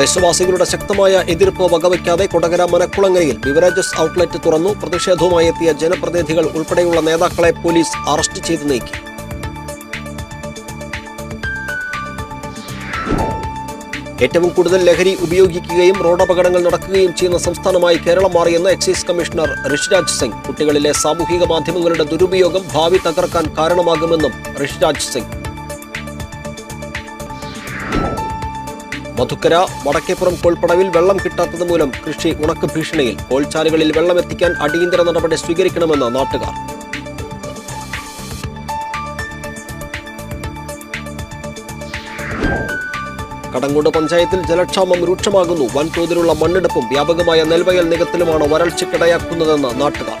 പ്രദേശവാസികളുടെ ശക്തമായ എതിർപ്പ് വകവയ്ക്കാതെ കൊടകര മനക്കുളങ്ങരയിൽ ബിവറേജസ് ഔട്ട്ലെറ്റ് തുറന്നു. പ്രതിഷേധവുമായി എത്തിയ ജനപ്രതിനിധികൾ ഉൾപ്പെടെയുള്ള നേതാക്കളെ പോലീസ് അറസ്റ്റ് ചെയ്ത് നീക്കി. ഏറ്റവും കൂടുതൽ ലഹരി ഉപയോഗിക്കുകയും റോഡപകടങ്ങൾ നടക്കുകയും ചെയ്യുന്ന സംസ്ഥാനമായി കേരളം മാറിയെന്ന് എക്സൈസ് കമ്മീഷണർ ഋഷിരാജ് സിംഗ്. കുട്ടികളിലെ സാമൂഹിക മാധ്യമങ്ങളുടെ ദുരുപയോഗം ഭാവി തകർക്കാൻ കാരണമാകുമെന്നും ഋഷിരാജ് സിംഗ്. മധുക്കര വടക്കേപ്പുറം കോൾപ്പടവിൽ വെള്ളം കിട്ടാത്തത് മൂലം കൃഷി ഉണക്ക് ഭീഷണിയിൽ കോൾച്ചാലുകളിൽ വെള്ളമെത്തിക്കാൻ അടിയന്തര നടപടി സ്വീകരിക്കണമെന്ന് നാട്ടുകാർ. കടങ്ങോട് പഞ്ചായത്തിൽ ജലക്ഷാമം രൂക്ഷമാകുന്നു. വൻതോതിലുള്ള മണ്ണെടുപ്പും വ്യാപകമായ നെൽവയൽ നികത്തിലുമാണ് വരൾച്ചക്കിടയാക്കുന്നതെന്ന് നാട്ടുകാർ.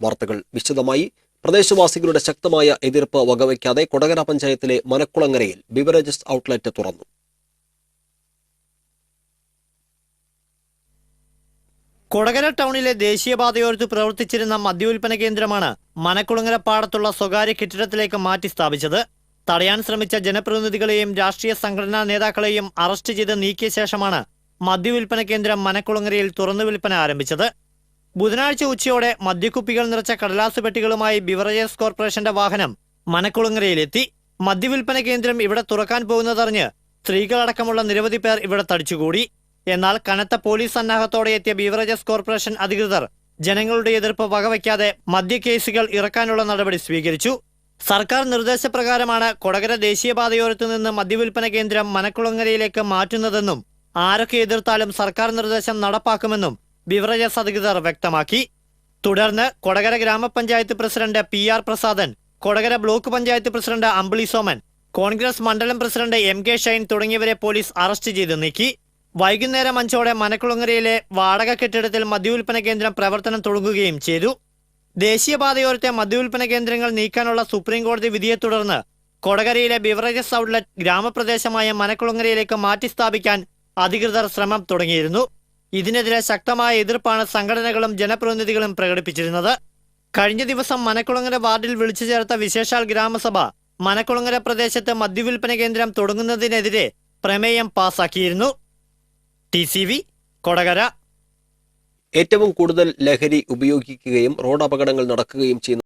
വാർത്തകൾ വിശദമായി പ്രദേശവാസികളുടെ ശക്തമായ എതിർപ്പ് വകവയ്ക്കാതെ കൊടകര പഞ്ചായത്തിലെ മനക്കുളങ്ങരയിൽ ബിവറേജസ് ഔട്ട്ലെറ്റ് തുറന്നു. കൊടകര ടൗണിലെ ദേശീയപാതയോരത്ത് പ്രവർത്തിച്ചിരുന്ന മദ്യവിൽപ്പന കേന്ദ്രമാണ് മനക്കുളങ്ങര പാടത്തുള്ള സ്വകാര്യ കെട്ടിടത്തിലേക്ക് മാറ്റി സ്ഥാപിച്ചത്. തടയാൻ ശ്രമിച്ച ജനപ്രതിനിധികളെയും രാഷ്ട്രീയ സംഘടനാ നേതാക്കളെയും അറസ്റ്റ് ചെയ്ത് നീക്കിയ ശേഷമാണ് മദ്യവിൽപ്പന കേന്ദ്രം മനക്കുളങ്ങരയിൽ തുറന്നു വിൽപ്പന ആരംഭിച്ചത്. ബുധനാഴ്ച ഉച്ചയോടെ മദ്യക്കുപ്പികൾ നിറച്ച കടലാസ് പെട്ടികളുമായി ബിവറേജസ് കോർപ്പറേഷന്റെ വാഹനം മനക്കുളങ്ങരയിലെത്തി. മദ്യവിൽപ്പന കേന്ദ്രം ഇവിടെ തുറക്കാൻ പോകുന്നതറിഞ്ഞ് സ്ത്രീകളടക്കമുള്ള നിരവധി പേർ ഇവിടെ തടിച്ചുകൂടി. എന്നാൽ കനത്ത പോലീസ് സന്നാഹത്തോടെ എത്തിയ ബീവറേജസ് കോർപ്പറേഷൻ അധികൃതർ ജനങ്ങളുടെ എതിർപ്പ് വകവയ്ക്കാതെ മദ്യക്കേസുകൾ ഇറക്കാനുള്ള നടപടി സ്വീകരിച്ചു. സർക്കാർ നിർദ്ദേശപ്രകാരമാണ് കൊടകര ദേശീയപാതയോരത്തു നിന്ന് മദ്യവിൽപ്പന കേന്ദ്രം മനക്കുളങ്ങരയിലേക്ക് മാറ്റുന്നതെന്നും ആരൊക്കെ എതിർത്താലും സർക്കാർ നിർദ്ദേശം നടപ്പാക്കുമെന്നും ബിവറേജസ് അധികൃതർ വ്യക്തമാക്കി. തുടർന്ന് കൊടകര ഗ്രാമപഞ്ചായത്ത് president P R Prasadan Kodakara block panchayat president Ambili Soman Congress മണ്ഡലം പ്രസിഡന്റ് എം കെ ഷൈൻ തുടങ്ങിയവരെ പോലീസ് അറസ്റ്റ് ചെയ്ത് നീക്കി. വൈകുന്നേരം അഞ്ചോടെ മനക്കുളങ്ങരയിലെ വാടക കെട്ടിടത്തിൽ മദ്യവിൽപ്പന കേന്ദ്രം പ്രവർത്തനം തുടങ്ങുകയും ചെയ്തു. ദേശീയപാതയോരത്തെ മദ്യവിൽപ്പന കേന്ദ്രങ്ങൾ നീക്കാനുള്ള സുപ്രീംകോടതി വിധിയെ തുടർന്ന് കൊടകരയിലെ ബിവറേജസ് ഔട്ട്ലെറ്റ് ഗ്രാമപ്രദേശമായ മനക്കുളങ്ങരയിലേക്ക് മാറ്റി സ്ഥാപിക്കാൻ അധികൃതർ ശ്രമം തുടങ്ങിയിരുന്നു. ഇതിനെതിരെ ശക്തമായ എതിർപ്പാണ് സംഘടനകളും ജനപ്രതിനിധികളും പ്രകടിപ്പിച്ചിരുന്നത്. കഴിഞ്ഞ ദിവസം മനക്കുളങ്ങര വാർഡിൽ വിളിച്ചു ചേർത്ത വിശേഷാൽ ഗ്രാമസഭ മനക്കുളങ്ങര പ്രദേശത്ത് മദ്യവിൽപ്പന കേന്ദ്രം തുടങ്ങുന്നതിനെതിരെ പ്രമേയം പാസാക്കിയിരുന്നു. T C V Kodakara. ഏറ്റവും കൂടുതൽ ലഹരി ഉപയോഗിക്കുകയും റോഡ് അപകടങ്ങൾ നടക്കുകയും ചെയ്യുന്ന